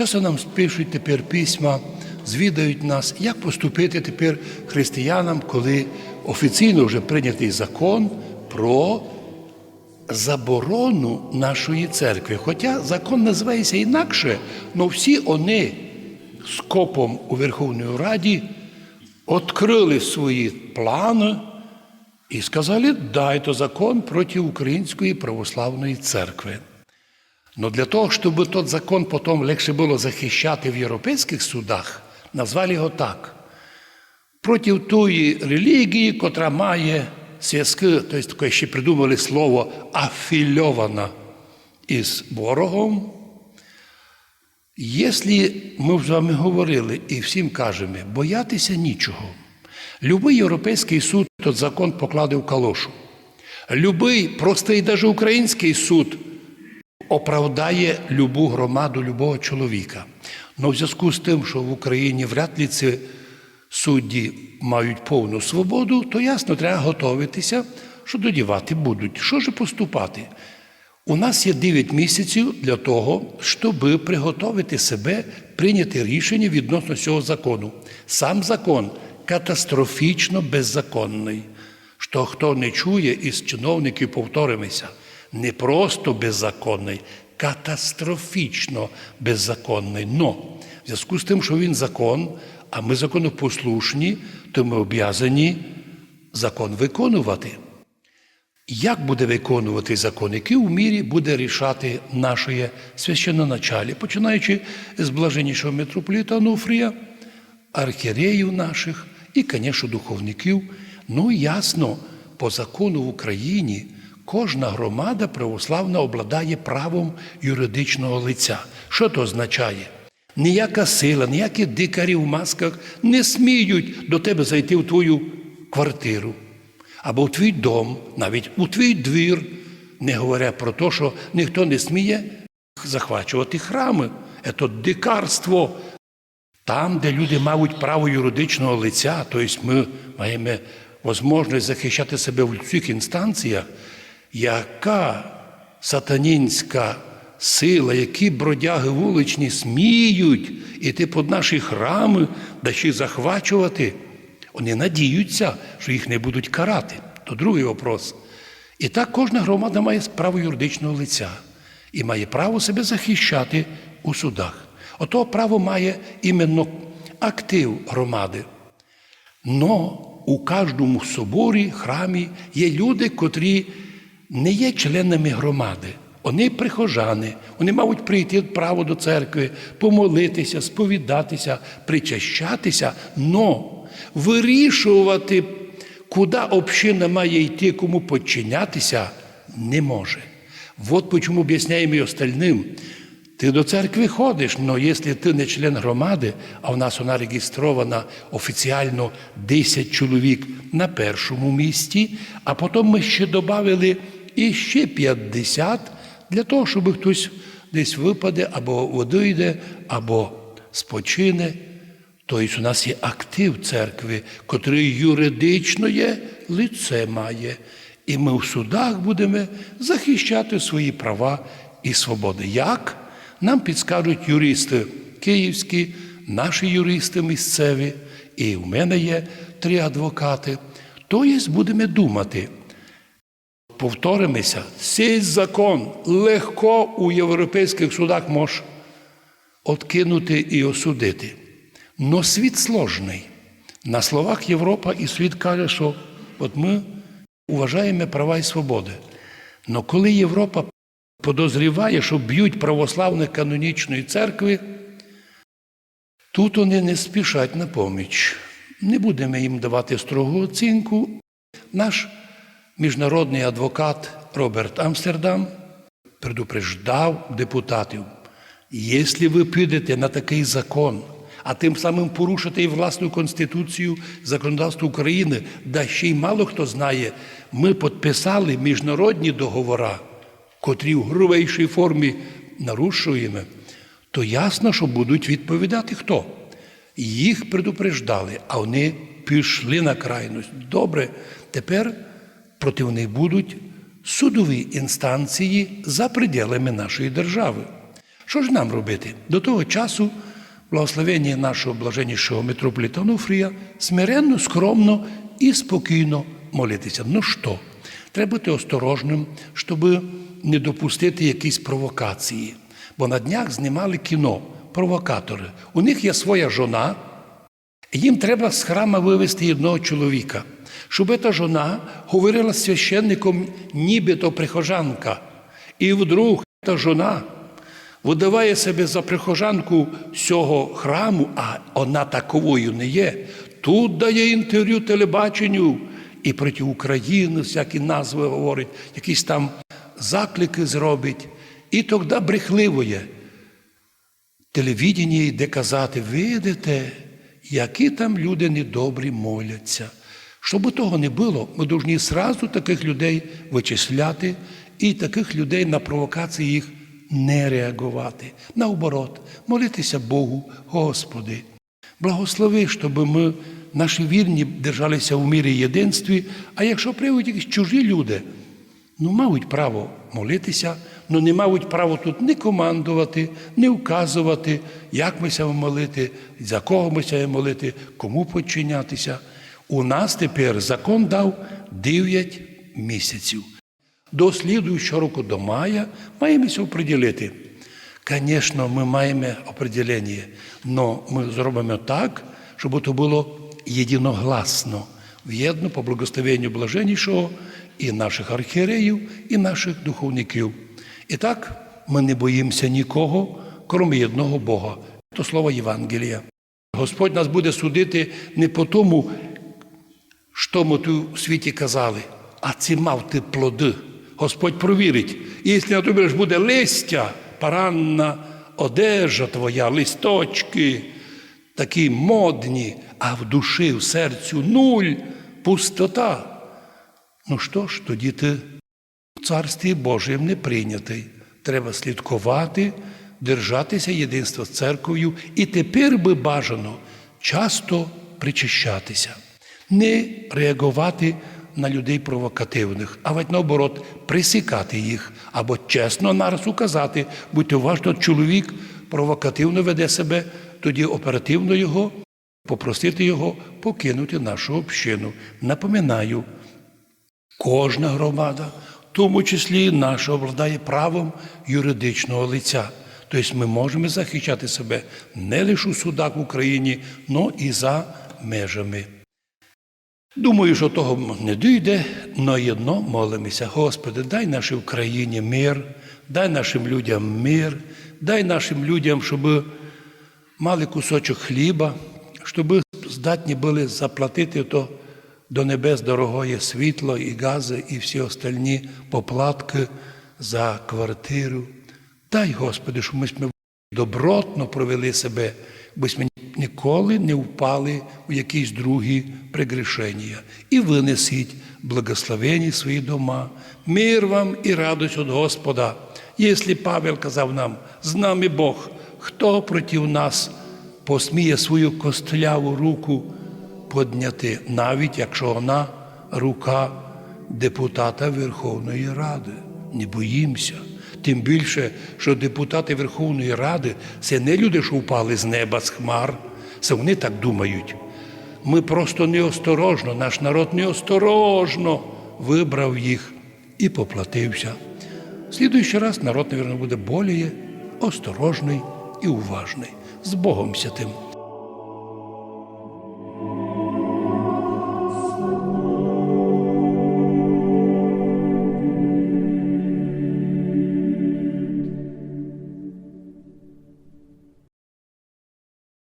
Часто нам пишуть тепер письма, звідають нас, як поступити тепер християнам, коли офіційно вже прийнятий закон про заборону нашої церкви. Хоча закон називається інакше, але всі вони скопом у Верховній Раді відкрили свої плани і сказали, дайте закон проти Української православної церкви. Но для того, щоб тот закон потім легше було захищати в європейських судах, назвали його так. Проти тої релігії, котра має зв'язки, тобто ще придумали слово афільована із ворогом. Якщо ми з вами говорили і всім кажемо, боятися нічого. Любий європейський суд тот закон покладе в калошу. Любий, простий навіть український суд оправдає любу громаду, любого чоловіка. Но в зв'язку з тим, що в Україні вряд ли ці судді мають повну свободу, то ясно, треба готуватися, що додівати будуть. Що ж поступати? У нас є 9 місяців для того, щоб приготувати себе, прийняти рішення відносно цього закону. Сам закон катастрофічно беззаконний. Що хто не чує із чиновників, повторимося, не просто беззаконний, катастрофічно беззаконний. Но в зв'язку з тим, що він закон, а ми законопослушні, то ми об'язані закон виконувати. Як буде виконувати закон, який у мірі буде рішати наше священноначалі, починаючи з блаженнішого митрополіта Онуфрія, архієреїв наших і, звісно, духовників. Ну, ясно, по закону в Україні кожна громада православна обладає правом юридичного лиця. Що це означає? Ніяка сила, ніякі дикарі в масках не сміють до тебе зайти в твою квартиру або в твій дом, навіть у твій двір, не говоря про те, що ніхто не сміє захвачувати храми. Це дикарство. Там, де люди мають право юридичного лиця, тобто ми маємо можливість захищати себе в цих інстанціях, яка сатанінська сила, які бродяги вуличні сміють іти під наші храми, да захвачувати, вони надіються, що їх не будуть карати. То другий вопрос. І так кожна громада має право юридичного лиця і має право себе захищати у судах. Ото право має іменно актив громади. Но у кожному соборі, храмі є люди, котрі не є членами громади. Вони прихожани, вони мають прийти право до церкви, помолитися, сповідатися, причащатися, но вирішувати, куди община має йти, кому підчинятися, не може. От чому об'ясняємо і остальним. Ти до церкви ходиш, але якщо ти не член громади, а в нас вона реєстрована офіціально 10 чоловік на першому місці, а потім ми ще додали іще 50 для того, щоб хтось десь випаде, або одійде, або спочине. Тобто у нас є актив церкви, котрий юридично є, лице має. І ми в судах будемо захищати свої права і свободи. Як? Нам підскажуть юристи київські, наші юристи місцеві, і в мене є три адвокати. Тобто будемо думати. Повторимося, цей закон легко у європейських судах може откинути і осудити. Но світ сложний. На словах Європа і світ каже, що от ми вважаємо права і свободи. Но коли Європа подозріває, що б'ють православних канонічної церкви, тут вони не спішать на поміч. Не будемо їм давати строгу оцінку. Наш міжнародний адвокат Роберт Амстердам предупреждав депутатів, якщо ви підете на такий закон, а тим самим порушите і власну Конституцію, законодавство України, да ще й мало хто знає, ми підписали міжнародні договори, котрі в грубейшій формі нарушуємо, то ясно, що будуть відповідати хто. Їх предупреждали, а вони пішли на крайність. Добре, тепер проти них будуть судові інстанції за пределами нашої держави. Що ж нам робити? До того часу благословення нашого блаженнішого митрополита Онуфрія смиренно, скромно і спокійно молитися. Ну що? Треба бути осторожним, щоб не допустити якісь провокації. Бо на днях знімали кіно провокатори. У них є своя жона, їм треба з храма вивезти одного чоловіка, щоб та жона говорила з священником, нібито прихожанка. І вдруг та жона видаває себе за прихожанку цього храму, а вона таковою не є. Тут дає інтерв'ю телебаченню і проти України всякі назви говорить, якісь там заклики зробить. І тоді брехливо є. Телевідення йде казати, видите, які там люди недобрі моляться. Щоб того не було, ми повинні зразу таких людей вичисляти і таких людей на провокації їх не реагувати. Наоборот, молитися Богу, Господи. Благослови, щоб ми, наші вірні, держалися в мірі єдинстві, а якщо прийдуть якісь чужі люди, ну, мають право молитися, але не мають право тут ні командувати, ні вказувати, як ми себе молити, за кого ми себе молити, кому подчинятися. У нас тепер закон дав 9 місяців. До слідуючого року до мая маємося оприділити. Звісно, ми маємо определення, але ми зробимо так, щоб це було єдиногласно, в'єдно по благословенню блаженнішого і наших архієреїв, і наших духовників. І так ми не боїмося нікого, крім одного Бога. То слово Євангелія. Господь нас буде судити не по тому, що ми тут у світі казали, а ці мав ти плоди. Господь провірить. Якщо на тобі ж буде листя, паранна одежа твоя, листочки, такі модні, а в душі, в серцю нуль, пустота. Ну що ж, тоді ти в Царстві Божому не прийнятий. Треба слідкувати, держатися єдинства з церков'ю і тепер би бажано часто причащатися, не реагувати на людей провокативних, а ведь наоборот присікати їх або чесно нараз указати, будьте уважно, чоловік провокативно веде себе, тоді оперативно його попросити його покинути нашу общину. Напоминаю, Кожна громада, в тому числі і наша, обладає правом юридичного лиця. Тобто ми можемо захищати себе не лише у судах в Україні, але і за межами. Думаю, що того не дійде, але єдно молимося. Господи, дай нашій Україні мир, дай нашим людям мир, дай нашим людям, щоб мали кусочок хліба, щоб здатні були заплатити то до небес дорогое світло і гази, і всі остальні поплатки за квартиру. Дай, Господи, щоб ми добротно провели себе, бо ми ніколи не впали у якісь другі прегрішення. І винесіть благословені свої дома, мир вам і радость від Господа. Якщо Павел казав нам, з нами Бог, хто проти нас посміє свою костляву руку подняти, навіть якщо вона рука депутата Верховної Ради. Не боїмося. Тим більше, що депутати Верховної Ради це не люди, що впали з неба, з хмар. Це вони так думають. Ми просто неосторожно, наш народ неосторожно вибрав їх і поплатився. Слідуючий раз народ, мабуть, буде більш осторожний і уважний. З Богом святим.